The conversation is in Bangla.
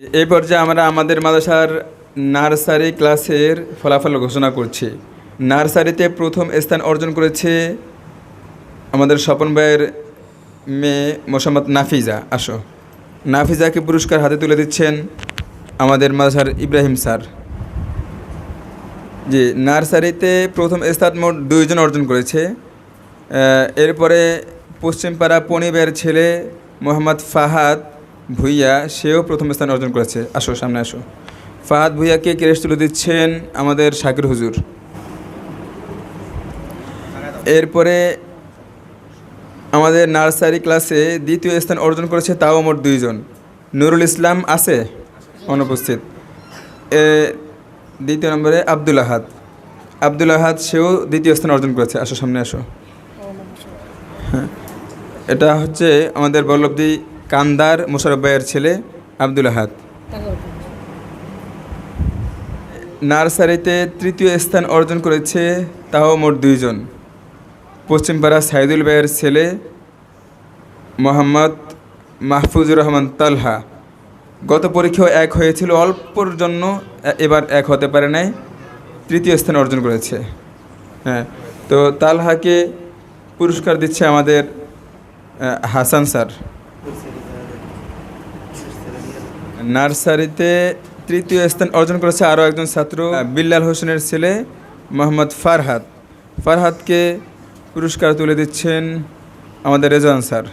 এই পর্যায়ে আমরা আমাদের মাদ্রাসার নার্সারি ক্লাসের ফলাফল ঘোষণা করছি। নার্সারিতে প্রথম স্থান অর্জন করেছে আমাদের স্বপন ভাইয়ের মেয়ে মোসাম্মদ নাফিজা। আসো। নাফিজাকে পুরস্কার হাতে তুলে দিচ্ছেন আমাদের মাদ্রাসার ইব্রাহিম স্যার। জি, নার্সারিতে প্রথম স্থান মোট দুইজন অর্জন করেছে। এরপরে পশ্চিমপাড়া পনিবের ছেলে মোহাম্মদ ফাহাদ ভুইয়া, সেও প্রথম স্থান অর্জন করেছে। আসো, সামনে আসো। ফাহাদ ভুইয়াকে ক্রেস্ট তুলে দিচ্ছেন আমাদের শাকির হুজুর। এরপরে আমাদের নার্সারি ক্লাসে দ্বিতীয় স্থান অর্জন করেছে তাও মোট দুইজন। নুরুল ইসলাম আছে? অনুপস্থিত। এ, দ্বিতীয় নম্বরে আব্দুল আহাদ। আব্দুল আহাদ, সেও দ্বিতীয় স্থান অর্জন করেছে। আসো, সামনে আসো। হ্যাঁ এটা হচ্ছে আমাদের বল্লভদি কান্দার মোশারফ ভাইয়ের ছেলে আব্দুল আহাদ। নার্সারিতে তৃতীয় স্থান অর্জন করেছে তাও মোট দুইজন। পশ্চিমপাড়া সাইদুল ভাইয়ের ছেলে মোহাম্মদ মাহফুজুর রহমান তালহা। গত পরীক্ষাও এক হয়েছিল, অল্পর জন্য এবার এক হতে পারে নাই, তৃতীয় স্থান অর্জন করেছে। হ্যাঁ তো তালহাকে পুরস্কার দিচ্ছে আমাদের হাসান স্যার। নার্সারিতে তৃতীয় স্থান অর্জন করেছে আরও একজন ছাত্র বিল্লাল হোসেনের ছেলে মোহাম্মদ ফারহাদ ফারহাদকে পুরস্কার তুলে দিচ্ছেন আমাদের রেজান স্যার।